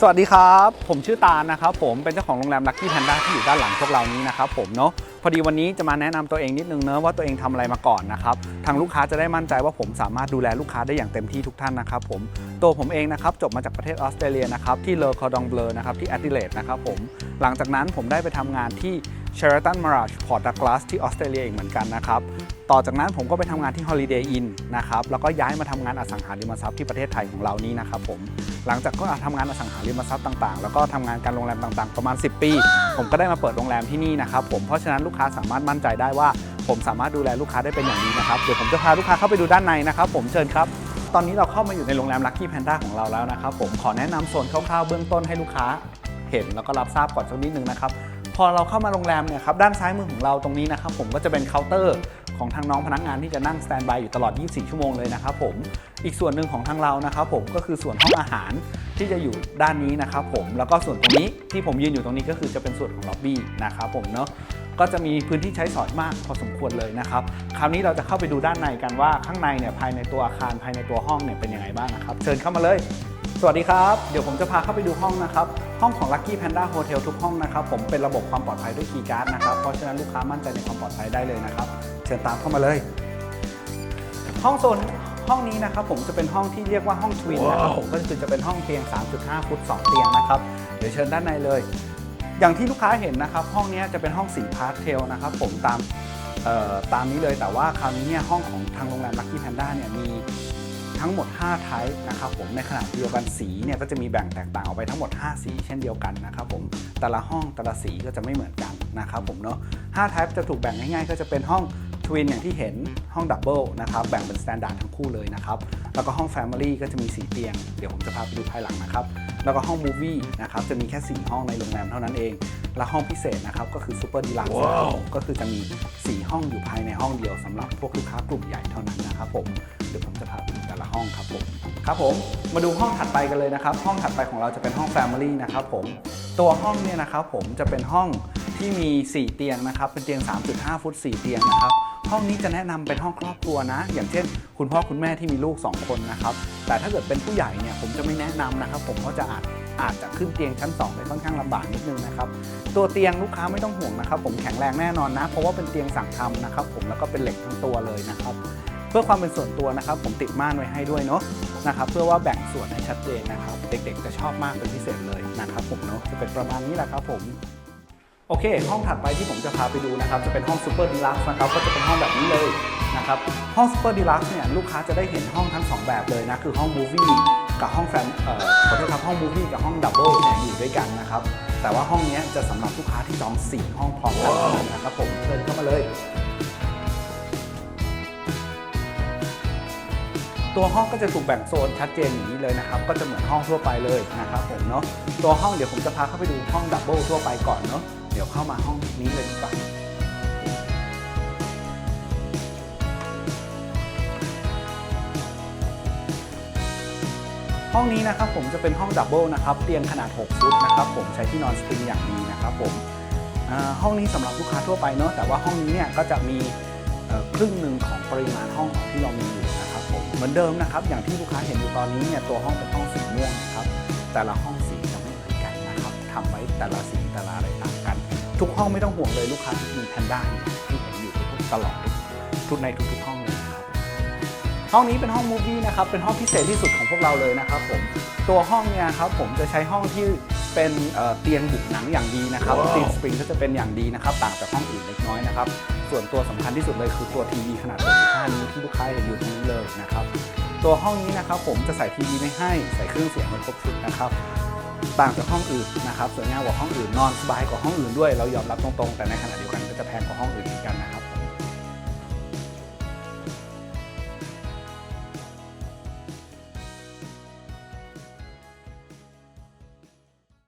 สวัสดีครับ ผมชื่อตาลนะครับผมเป็นเจ้าของโรงแรมลักกี้แพนด้าที่อยู่ด้านหลังพวกเรานี้นะครับผมเนาะพอดีวันนี้จะมาแนะนำตัวเองนิดนึงเนอะว่าตัวเองทำอะไรมาก่อนนะครับทางลูกค้าจะได้มั่นใจว่าผมสามารถดูแลลูกค้าได้อย่างเต็มที่ทุกท่านนะครับผมตัวผมเองนะครับจบมาจากประเทศออสเตรเลียนะครับที่เลอคอดองเบลนะครับที่แอดิเลดนะครับผมหลังจากนั้นผมได้ไปทำงานที่ Sheraton Mirage Port Douglas ที่ออสเตรเลียอีกเหมือนกันนะครับต่อจากนั้นผมก็ไปทำงานที่ Holiday Inn นะครับแล้วก็ย้ายมาทำงานอสังหาริมทรัพย์ที่ประเทศไทยของเรานี้นะครับผมหลังจากก็ทำงานอสังหาริมทรัพย์ต่างๆ แล้วก็ทำงานการโรงแรมต่างๆ ประมาณ 10 ปี ผมก็ได้มาเปิดโรงแรมที่นี่นะครับผมเพราะฉะนั้นลูกค้าสามารถมั่นใจได้ว่า ผมสามารถดูแลลูกค้าได้เป็นอย่างดีนะครับเดี๋ยวผมจะพาลูกค้าเข้าไปดูด้านในนะครับผมเชิญครับ ตอนนี้เราเข้ามาอยู่ในโรงแรม Lucky Panda ของเราแล้วนะครับผมขอแนะนำโซนคร่าวๆเบื้องต้นให้ลูกค้าเห็นแล้วก็รับทราบก่อนสักนิดนึงนะครับพอเราเข้ามาโรงแรมเนี่ยครับด้านซ้ายมือของเราตรงนี้นะครับผมก็จะเป็นเคาน์เตอร์ของทางน้องพนักงานที่จะนั่งสแตนบายอยู่ตลอด 24 ชั่วโมงเลยนะครับผมอีกส่วนหนึ่งของทางเรานะครับผมก็คือส่วนห้องอาหารที่จะอยู่ด้านนี้นะครับผมแล้วก็ส่วนตรงนี้ที่ผมยืนอยู่ตรงนี้ก็คือจะเป็นส่วนของล็อบบี้นะครับผมเนาะ ก็จะมีพื้นที่ใช้สอยมากพอสมควรเลยนะครับ คราวนี้เราจะเข้าไปดูด้านในกันว่าข้างในเนี่ยภายในตัวอาคารภายในตัวห้องเนี่ยเป็นยังไงบ้างนะครับ เชิญเข้ามาเลย สวัสดีครับ เดี๋ยวผมจะพาเข้าไปดูห้องนะครับ ห้องของ Lucky Panda Hotel ทุกห้องนะครับ ผมเป็นระบบความปลอดภัยด้วยคีย์การ์ดนะครับ เพราะฉะนั้นลูกค้ามั่นใจในความปลอดภัยได้เลยนะครับ เชิญตามเข้ามาเลย ห้องโซนห้องนี้นะครับผมจะเป็นห้องที่เรียกว่าห้องทวินนะครับผมก็คือจะเป็นห้องเตียง 3.5 ฟุต 2 เตียงนะครับ เดี๋ยวเชิญด้านในเลย อย่างที่ลูกค้าเห็นนะครับ ห้องนี้จะเป็นห้องสีพาสเทลนะครับผมตามตามนี้เลยแต่ว่าคราวนี้เนี่ยห้องของทางโรงแรม Lucky Panda เนี่ยมีทั้งหมด 5 ไทป์นะครับผมในขณะเดียวกันสีเนี่ยก็จะมีแบ่งแตกต่างออกไปทั้งหมด 5 สีเช่นเดียวกันนะครับผมแต่ละห้องแต่ละสีก็จะไม่เหมือนกันนะครับผมเนาะ5 type จะถูกแบ่งง่ายๆ ก็จะเป็นห้องทวินอย่างที่เห็นห้องดับเบิลนะครับแบ่งเป็นสแตนดาร์ดทั้งคู่เลยนะครับแล้วก็ห้องแฟมิลี่ก็จะมี4เตียง เดี๋ยวผมจะพาไปดูภายหลังนะครับ แล้วก็ห้องมูฟวี่นะครับจะมีแค่ 4 ห้องในโรงแรมเท่านั้นเอง และห้องพิเศษนะครับก็คือซูเปอร์ดีลักซ์ก็คือจะมี 4 ห้องอยู่ภายในห้องเดียวสำหรับพวกลูกค้ากลุ่มใหญ่เท่านั้นนะครับผมเดี๋ยวผมจะพาไปดูแต่ละห้องครับผมครับผมมาดูห้องถัดไปกันเลยนะครับ ห้องถัดไปของเราจะเป็นห้อง Family นะครับผมตัวห้องเนี่ยนะครับผมจะเป็นห้องที่มี 4 เตียงนะครับเป็นเตียง 3.5 ฟุต 4 เตียงนะครับ ห้องนี้จะแนะนำเป็นห้องครอบครัวนะ อย่างเช่น คุณพ่อคุณแม่ที่มีลูก 2 คนนะครับ แต่ถ้าเกิดเป็นผู้ใหญ่เนี่ยผมจะไม่แนะนำนะครับ ผมเพราะจะอาจอาจจะขึ้นเตียงชั้น2ไปค่อนข้างลำบากนิดนึงนะครับ ตัวเตียงลูกค้าไม่ต้องห่วงนะครับ ผมแข็งแรงแน่นอนนะ เพราะว่าเป็นเตียงสั่งทำนะครับ ผมแล้วก็เป็นเหล็กทั้งตัวเลยนะครับ เพื่อความเป็นส่วนตัวนะครับ ผมติดม่านไว้ให้ด้วยเนาะนะครับเพื่อว่าแบ่งส่วนให้ชัดเจนนะครับ เด็กๆจะชอบมากเป็นพิเศษเลยนะครับ ผมเนาะจะเป็นประมาณนี้แหละครับผม โอเค ห้องถัดไปที่ผมจะพาไปดูนะครับ จะเป็นห้องซูเปอร์ดีลักซ์นะครับ ก็จะเป็นห้องแบบนี้เลยนะครับ ห้องซูเปอร์ดีลักซ์เนี่ย ลูกค้าจะได้เห็นห้องทั้ง 2 แบบเลยนะ คือห้องมูฟวี่กับห้องแฟมเอ่อขอโทษครับห้องมูฟวี่กับห้องดับเบิลเนี่ยอยู่ด้วยกันนะครับ แต่ว่าห้องนี้จะสำหรับลูกค้าที่จอง 4 ห้องพร้อมกันเท่านั้นนะครับผมเชิญเข้ามาเลยตัวห้องก็จะถูกแบ่งโซนชัดเจนอย่างนี้เลยนะครับ ก็จะเหมือนห้องทั่วไปเลยนะครับผมเนาะตัวห้องเดี๋ยวผมจะพาเข้าไปดูห้องดับเบิลทั่วไปก่อนเนาะ เดี๋ยวเข้ามาห้องนี้เลยดีกว่าห้องนี้นะครับผมจะเป็นห้องดับเบิลนะครับเตียงขนาด 6 ฟุตนะครับผมใช้ที่นอนสปริงอย่างดีนะครับผมห้องนี้สำหรับลูกค้าทั่วไปเนาะแต่ว่าห้องนี้เนี่ยก็จะมีครึ่งหนึ่งของปริมาณห้องของที่เรามีอยู่นะครับผมเหมือนเดิมนะครับ อย่างที่ลูกค้าเห็นอยู่ตอนนี้เนี่ยตัวห้องเป็นห้องสีม่วงนะครับแต่ละห้องสีจะไม่เหมือนกันนะครับทำไว้แต่ละสี ทุกห้องไม่ต้องห่วงเลยลูกค้าที่มีแพนด้าที่เห็นอยู่ทุกตลอดทุกในทุกๆห้องเลยนะครับห้องนี้เป็นห้องมูฟวี่นะครับเป็นห้องพิเศษที่สุดของพวกเราเลยนะครับผมตัวห้องเนี่ยครับผมจะใช้ห้องที่เป็นเอ่อเตียงบุกหนังอย่างดีนะครับเตียงสปริงก็จะเป็นอย่างดีนะครับต่างจากห้องอื่นเล็กน้อยนะครับส่วนตัวสำคัญที่สุดเลยคือตัวทีวีขนาด65นิ้วที่ลูกค้าเห็นอยู่ตรงนี้เลยนะครับตัวห้องนี้นะครับผมจะใส่ทีวีไม่ให้ใส่เครื่องเสียงไว้ครบชุดนะครับ ต่างจากห้องอื่นนะครับสวยงามกว่าห้องอื่นนอนสบายกว่าห้องอื่นด้วยเรายอมรับตรงๆ แต่ในขณะเดียวกันก็จะแพงกว่าห้องอื่นเหมือนกันนะครับ